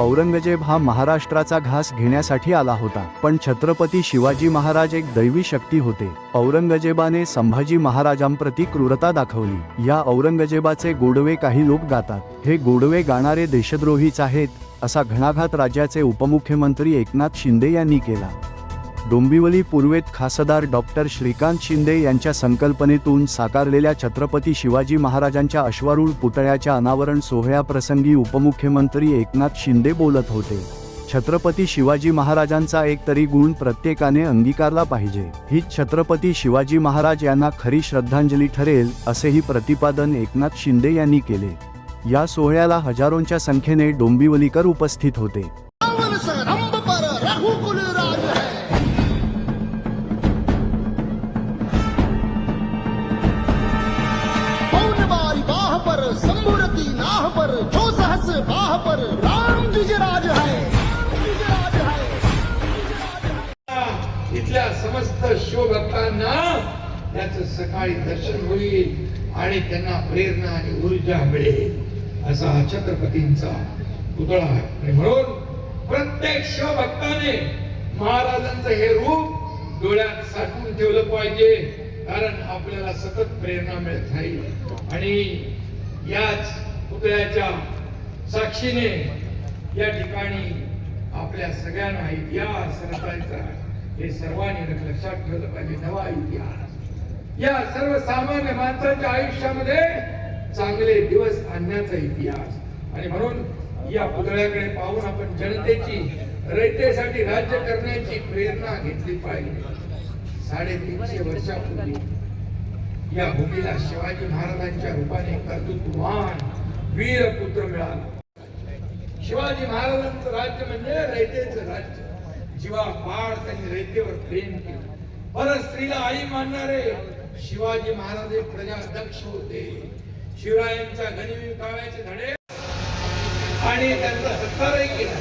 औरंगजेब हा महाराष्ट्राचा घास घेण्यासाठी आला होता. पण छत्रपती शिवाजी महाराज एक दैवी शक्ती होते. औरंगजेबाने संभाजी महाराजांप्रती क्रूरता दाखवली. या औरंगजेबाचे गोडवे काही लोक गातात. हे गोडवे गाणारे देशद्रोहीच आहेत असा घणाघात राज्याचे उपमुख्यमंत्री एकनाथ शिंदे यांनी केला. डोंबिवली पूर्वेत खासदार डॉक्टर श्रीकांत शिंदे यांच्या संकल्पनेतून साकारलेल्या छत्रपती शिवाजी महाराजांच्या अश्वारूढ पुतळ्याच्या अनावरण सोहळ्याप्रसंगी उपमुख्यमंत्री एकनाथ शिंदे बोलत होते. छत्रपती शिवाजी महाराजांचा एक तरी गुण प्रत्येकाने अंगीकारला पाहिजे. हीच छत्रपती शिवाजी महाराज यांना खरी श्रद्धांजली ठरेल असेही प्रतिपादन एकनाथ शिंदे यांनी केले. या सोहळ्याला हजारोंच्या संख्येने डोंबिवलीकर उपस्थित होते. जो बाह पर राम द्विजराज है द्विजराज है। इथल्या समस्त शिवभक्तांना त्याच सकाळी दर्शन होईल आणि त्यांना प्रेरणा आणि ऊर्जा मिळेल असा हा छत्रपतींचा पुतळा आहे. आणि म्हणून प्रत्येक शिवभक्ताने महाराजांचं हे रूप डोळ्यात साठवून ठेवलं पाहिजे कारण आपल्याला सतत प्रेरणा मिळत राहील. आणि याच पुतळ्याच्या साक्षीने या ठिकाणी आपल्या सगळ्यांना इतिहास रचायचा हे सर्वांनी लक्षात ठेवलं पाहिजे. नवा इतिहास. या सर्वसामान्य माणसाच्या आयुष्यामध्ये चांगले दिवस आणण्याचा इतिहास. आणि म्हणून या पुतळ्याकडे पाहून आपण जनतेची रयतेसाठी राज्य करण्याची प्रेरणा घेतली पाहिजे. साडेतीनशे वर्षापूर्वी या भूमीला शिवाजी महाराजांच्या रूपाने कर्तृत्ववान वीरपुत्र मिळाला. शिवाजी महाराजांचं राज्य म्हणजे रयतेचं राज्य. जीवा पाड त्यांनी रयतेवर प्रेम केलं. परत स्त्रीला आई मानणारे शिवाजी महाराज हे प्रजाध्यक्ष होते. शिवरायांच्या गनिमी काव्याचे धडे आणि त्यांचा सत्कारही केला.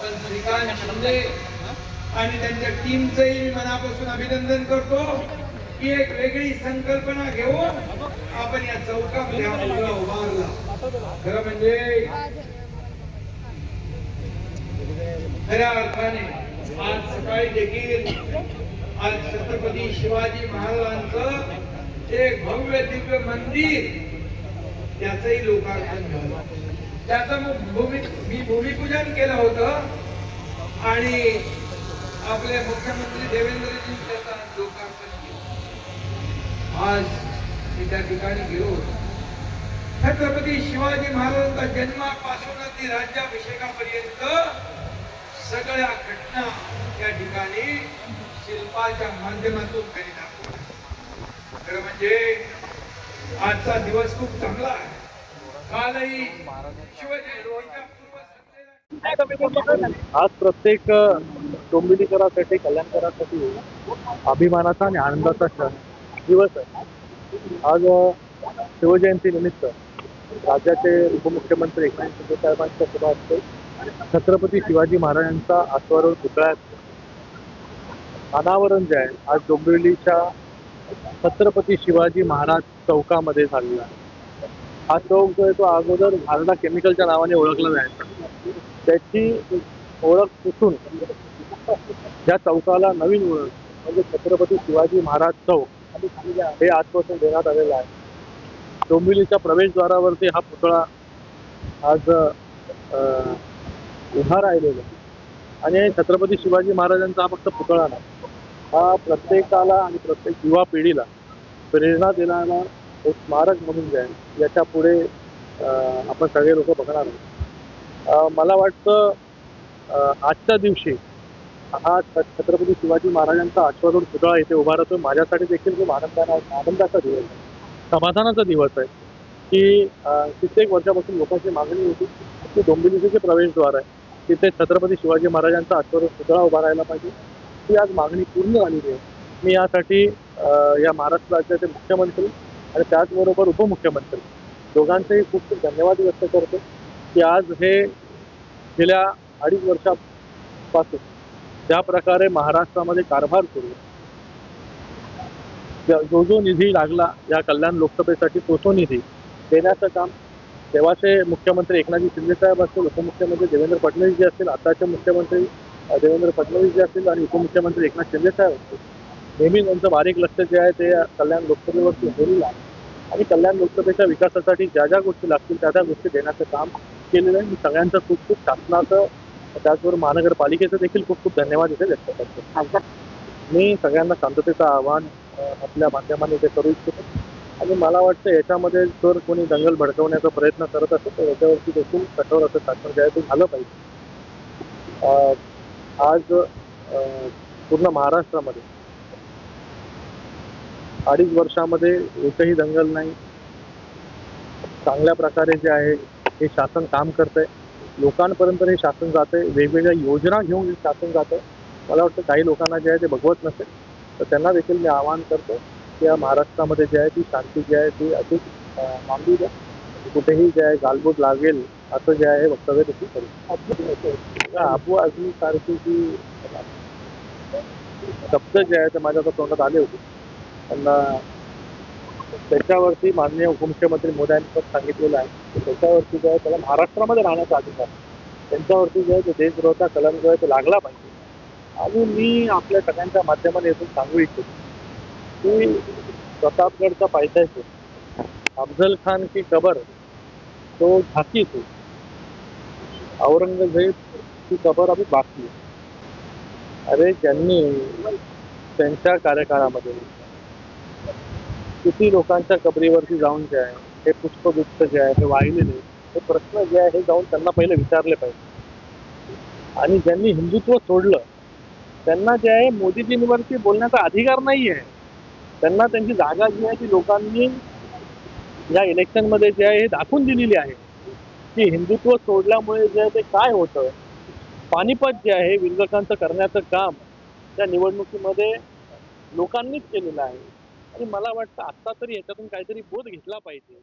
पण श्रीकांत शिंदे आणि त्यांच्या टीमचंही मी मनापासून अभिनंदन करतो की एक वेगळी संकल्पना घेऊन आपण या चौकामध्ये हा मुलगा उभारला. खरं म्हणजे खऱ्या अर्थाने आज सकाळी देखील आज छत्रपती शिवाजी महाराजांचं एक भव्य दिव्य मंदिर त्याचही लोकार्पण झालं. त्याचं मग भूमी मी भूमिपूजन केलं होतं आणि आपले मुख्यमंत्री देवेंद्रजी त्याचा लोकार्पण केलं. आज मी त्या ठिकाणी गेलो होतो. छत्रपती शिवाजी महाराजांचा जन्मापासून ते राज्याभिषेकापर्यंत सगळ्या घटना या ठिकाणी शिल्पाच्या माध्यमातून त्यांनी दाखवल्या. खरं म्हणजे आजचा दिवस खूप चांगला आहे. कालही शिवजयंतीच्या आज प्रत्येक अ, डोंबिवलीकरासाठी कल्याणकरासाठी अभिमानाचा आणि आनंदाचा क्षण दिवस आहे. आज अ, शिवजयंती निमित्त राज्याचे उपमुख्यमंत्री एकनाथ शिंदे साहेबांच्या सभा असते छत्रपती शिवाजी महाराजांचा आश्वारोहण पुतळ्यात अनावरण जे आहे आज डोंबिवलीच्या छत्रपती शिवाजी महाराज चौकामध्ये झालेला आहे. हा चौक जो आहे तो अगोदर भारदा केमिकलच्या नावाने ओळखला जायचा. त्याची ओळख पुसून या चौकाला नवीन ओळख म्हणजे छत्रपती शिवाजी महाराज चौक हे आजपासून देण्यात आलेलं आहे. डोंबिवलीच्या प्रवेशद्वारावरती हा पुतळा आज उभा राहिलेला आणि छत्रपती शिवाजी महाराजांचा हा फक्त पुतळा नाही. हा प्रत्येकाला आणि प्रत्येक युवा पिढीला प्रेरणा देणारा एक स्मारक म्हणून जाईल. याच्यापुढे आपण सगळे लोक बघणार आहोत. मला वाटतं आजच्या दिवशी हा छत्रपती शिवाजी महाराजांचा आश्वासन पुतळा इथे उभा राहतो. माझ्यासाठी देखील खूप आनंदाना आनंदाचा दिवस आहे. समाधानाचा दिवस आहे. की कित्येक वर्षापासून लोकांची मागणी होती की डोंबिवलीचे जे प्रवेशद्वार आहे तिथे छत्रपती शिवाजी महाराजांचा आश्वारूढ पुतळा उभा राहायला पाहिजे. ती आज मागणी पूर्ण झालेली आहे. मी यासाठी या महाराष्ट्र राज्याचे मुख्यमंत्री आणि त्याचबरोबर उपमुख्यमंत्री दोघांचेही खूप खूप धन्यवाद व्यक्त करतो की आज हे गेल्या अडीच वर्षापासून ज्या प्रकारे महाराष्ट्रामध्ये कारभार सुरू जो जो निधी लागला या कल्याण लोकसभेसाठी तो तो निधी देण्याचं काम तेव्हाचे मुख्यमंत्री एकनाथजी शिंदे साहेब असतील उपमुख्यमंत्री देवेंद्र फडणवीस जे असतील आताचे मुख्यमंत्री देवेंद्र फडणवीस जे असतील आणि उपमुख्यमंत्री एकनाथ शिंदे साहेब असतील. नेहमी त्यांचं बारीक लक्ष जे आहे ते कल्याण लोकसभेवरती होईल. आणि कल्याण लोकसभेच्या विकासासाठी ज्या ज्या गोष्टी लागतील त्या त्या गोष्टी देण्याचं काम केलेलं आहे. मी सगळ्यांचं खूप खूप शासनाचं त्याचबरोबर महानगरपालिकेचं देखील खूप खूप धन्यवाद इथे व्यक्त करतो. मी सगळ्यांना शांततेचं आव्हान आपल्या माध्यमाने इथे करू इच्छितो. आणि मला वाटतं याच्यामध्ये जर कोणी दंगल भडकवण्याचा प्रयत्न करत असेल तर याच्यावरती देखील कठोर असं शासन जे आहे ते झालं पाहिजे. आज पूर्ण महाराष्ट्रामध्ये अडीच वर्षामध्ये एकही दंगल नाही. चांगल्या प्रकारे जे आहे हे शासन काम करतंय. लोकांपर्यंत हे शासन जाते वेगवेगळ्या योजना घेऊन हे शासन जातं मला वाटतं काही लोकांना जे आहे ते बघवत नसेल तर त्यांना देखील मी आवाहन करतो त्या महाराष्ट्रामध्ये जे आहे ती शांती जी आहे ती अधिक अं, द्या म्हणजे कुठेही जे आहे गालबोट लागेल असं जे आहे वक्तव्य तशी करू अबू सारखी जी शब्द जे आहे ते माझ्या तोंडात आले होते. त्यांना त्याच्यावरती माननीय उपमुख्यमंत्री मोदी पण सांगितलेलं आहे त्याच्यावरती जे आहे त्याला महाराष्ट्रामध्ये राहण्याचा अधिकार आहे. त्यांच्यावरती जे आहे ते देशद्रोहाचा कलम जो आहे तो लागला पाहिजे. आणि मी आपल्या सगळ्यांच्या माध्यमाने येथून सांगू इच्छितो की प्रतापगडचा पायथ्याशी अफजल खान की कबर तो झाकी थी औरंगजेब की कबर अभी बाकी है. अरे ज्यांनी त्यांच्या कार्यकाळामध्ये किती लोकांच्या कबरीवरती जाऊन जे आहे हे पुष्पगुप्त जे आहे हे वाहिलेले हे प्रश्न जे आहे हे जाऊन त्यांना पहिले विचारले पाहिजे. आणि ज्यांनी हिंदुत्व सोडलं त्यांना जे आहे मोदीजींवरती बोलण्याचा अधिकार नाही आहे त्यांना त्यांची जागा जी आहे ती लोकांनी या इलेक्शनमध्ये जे आहे हे दाखवून दिलेली आहे. की हिंदुत्व सोडल्यामुळे जे आहे ते काय होतं? पानिपत जे आहे विरोधकांचं करण्याचं काम त्या निवडणुकीमध्ये लोकांनीच केलेलं आहे. आणि मला वाटतं आत्ता तरी याच्यातून काहीतरी बोध घेतला पाहिजे.